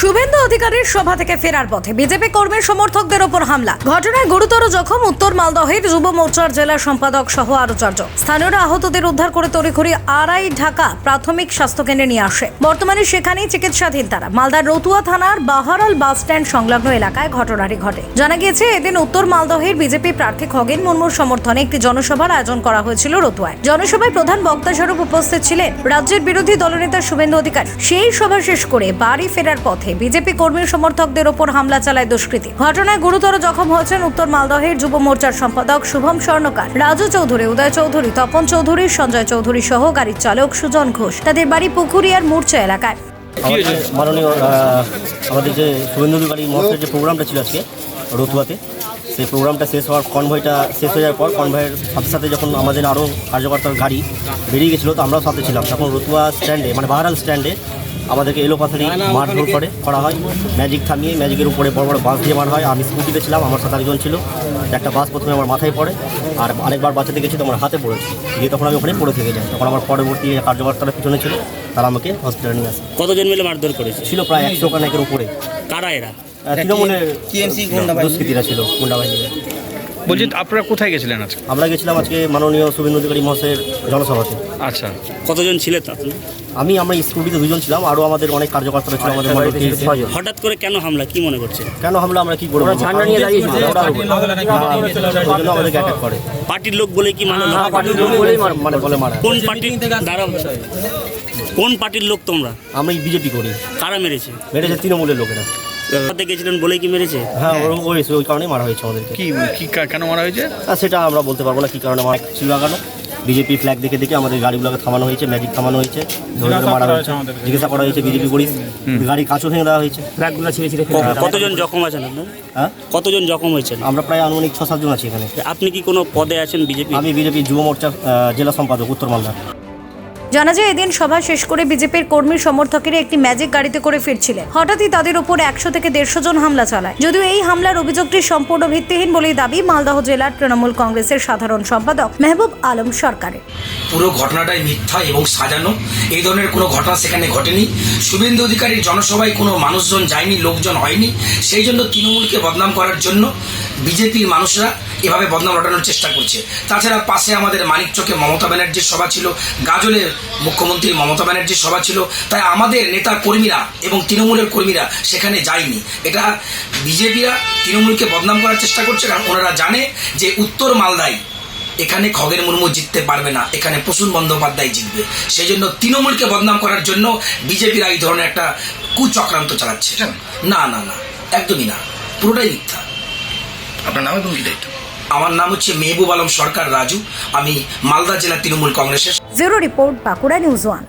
শুভেন্দু অধিকারীর সভা থেকে ফেরার পথে বিজেপি কর্মী সমর্থকদের ওপর হামলা। ঘটনায় গুরুতর জখম উত্তর মালদহের যুব মোর্চার জেলা সম্পাদক সহ আরও চারজন স্থানীয়রা আহতদের উদ্ধার করে তড়িঘড়ি আড়াই ঢাকা প্রাথমিক স্বাস্থ্যকেন্দ্রে নিয়ে আসে। বর্তমানে সেখানেই চিকিৎসাধীন তারা। মালদার রতুয়া থানার বাহারাল বাস স্ট্যান্ড সংলগ্ন এলাকায় ঘটনাটি ঘটে। জানা গিয়েছে, এদিন উত্তর মালদহের বিজেপি প্রার্থী খগেন মুর্মুর সমর্থনে একটি জনসভার আয়োজন করা হয়েছিল রতুয়ায়। জনসভায় প্রধান বক্তা স্বরূপ উপস্থিত ছিলেন রাজ্যের বিরোধী দলনেতা শুভেন্দু অধিকারী। সেই সভা শেষ করে বাড়ি ফেরার পথে বিজেপি কর্মী সমর্থকদের ওপর হামলা চালায় দুষ্কৃতী। ঘটনায় গুরুতর জখম হয়েছেন উত্তর মালদহের যুব মোর্চার সম্পাদক শুভম স্বর্ণকার। রাজু চৌধুরী উদয় চৌধুরী তপন চৌধুরী সঞ্জয় চৌধুরী সহ গাড়ির চালক সুজন ঘোষ। তাদের বাড়ি পুকুরিয়ার মূর্ছা এলাকায়। আমাদের মাননীয় আমাদের যে শুভেন্দু অধিকারী মহোৎসবের যে প্রোগ্রামটা ছিল আজকে রতুয়াতে সেই প্রোগ্রামটা শেষ হওয়ার কনভয়টা শেষ হয়ে যাওয়ার পর কনভয়ের সাথে সাথে যখন আমাদের আরও কার্যকর্তার গাড়ি বেরিয়ে গেছিল তো আমরাও সাথে ছিলাম। তখন রতুয়া স্ট্যান্ডে মানে বাহারাল স্ট্যান্ডে আমাদেরকে এলো পাথারি মারধর করে করা হয়। ম্যাজিক থামিয়ে ম্যাজিকের উপরে বড় বড় বাস দিয়ে মারা হয়। আমি স্কুটিতে ছিলাম আমার সাথে আরেকজন ছিল। একটা বাস প্রথমে আমার মাথায় পড়ে আর আরেকবার বাঁচাতে গেছি তো আমার হাতে পড়েছে। দিয়ে তখন আমি ওখানে পড়ে থেকে যাই। তখন আমার পরবর্তী কার্যকর্তারা পিছনে ছিল তারা আমাকে হসপিটালে নিয়ে আসে। কতজন মিলে মারধর করেছে? ছিল প্রায় একশো কানেকের উপরে। কারা এরা? তৃণমূলের দুষ্কৃতীরা ছিল গুন্ডা বাহিনীরা বলছি আপনারা কোথায় গেছিলেন আজকে? আমরা গেছিলাম আজকে মাননীয় শুভেন্দু অধিকারী মহাশয়ের জনসভাতে। আচ্ছা। কতজন ছিলেন আপনি আমি আমরা স্কুটিতে দুজন ছিলাম আরও আমাদের অনেক কার্যকর্তারা ছিল আমাদের ছয়জন। হঠাৎ করে কেন হামলা কি মনে করছে কেন হামলা আমরা কি করব? ঝান্ডা নিয়ে দাঁড়িয়েছি আমাদেরকে অ্যাটাক করে। পার্টির লোক বলে কি মারলো হ্যাঁ, পার্টির লোক বলেই মানে বলে মারা। কোন পার্টির দাঁড়াও। কোন পার্টির লোক তোমরা? আমি বিজেপি করি। কারা মেরেছে? মেরেছে তৃণমূলের লোকেরা। গেছিলেন বলে কি মেরেছে? হ্যাঁ ওরকম হয়েছে ওই কারণেই মারা হয়েছে আমাদেরকে কি কি কা- কেন মারা হয়েছে? আর সেটা আমরা বলতে পারব না কী কারণে মারা ছিল লাগানো বিজেপি ফ্ল্যাগ দেখে দেখে আমাদের গাড়িগুলোকে থামানো হয়েছে ম্যাজিক থামানো হয়েছে ধরে ধরে মারা হয়েছে। জিজ্ঞাসা করা হয়েছে বিজেপি করি গাড়ি কাঁচও ভেঙে দেওয়া হয়েছে। ক- কতজন জখম আছেন আপনার? হ্যাঁ? কতজন জখম হয়েছেন? আমরা প্রায় আনুমানিক ছ সাতজন আছি এখানে। আপনি কি কোনো পদে আছেন বিজেপি? আমি বিজেপি যুব মোর্চা আহ, জেলা সম্পাদক উত্তর মালদা। জানা যায়, এদিন সভা শেষ করে বিজেপির কর্মী সমর্থকেরা একটি ম্যাজিক গাড়িতে করে ফিরছিলেন। হঠাৎই তাদের উপর একশো থেকে দেড়শো জন হামলা চালায়। যদিও এই হামলার অভিযোগটি সম্পূর্ণ ভিত্তিহীন বলেই দাবি, মালদহ জেলার তৃণমূল কংগ্রেসের সাধারণ সম্পাদক মেহবুব আলম সরকারের। পুরো ঘটনাটাই মিথ্যা এবং সাজানো। এই ধরনের কোনো ঘটনা সেখানে ঘটেনি। শুভেন্দু অধিকারীর জনসভায় কোনো মানুষজন যায়নি, লোকজন হয়নি। সেই জন্য তৃণমূলকে বদনাম করার জন্য বিজেপির মানুষরা এভাবে বদনাম রটানোর চেষ্টা করছে। তাছাড়া পাশে আমাদের মানিক মানিকচকে মমতা ব্যানার্জির সভা ছিল, গাজলের মুখ্যমন্ত্রী মমতা ব্যানার্জির সভা ছিল, তাই আমাদের নেতা কর্মীরা এবং তৃণমূলের কর্মীরা সেখানে যায়নি। এটা বিজেপিরা তৃণমূলকে বদনাম করার চেষ্টা করছে, কারণ ওনারা জানে যে উত্তর মালদায় এখানে খগের মুর্মু জিততে পারবে না, এখানে প্রসূন বন্দ্যোপাধ্যায় জিতবে। সেই জন্য তৃণমূলকে বদনাম করার জন্য বিজেপিরা এই ধরনের একটা কুচক্রান্ত চালাচ্ছে। না না না, একদমই না, পুরোটাই মিথ্যা। আপনার নাম এবং বিদায়িত আমার নাম হচ্ছে মেহবুব আলম সরকার রাজু। আমি মালদা জেলা তৃণমূল কংগ্রেসের zero report Bankura news one.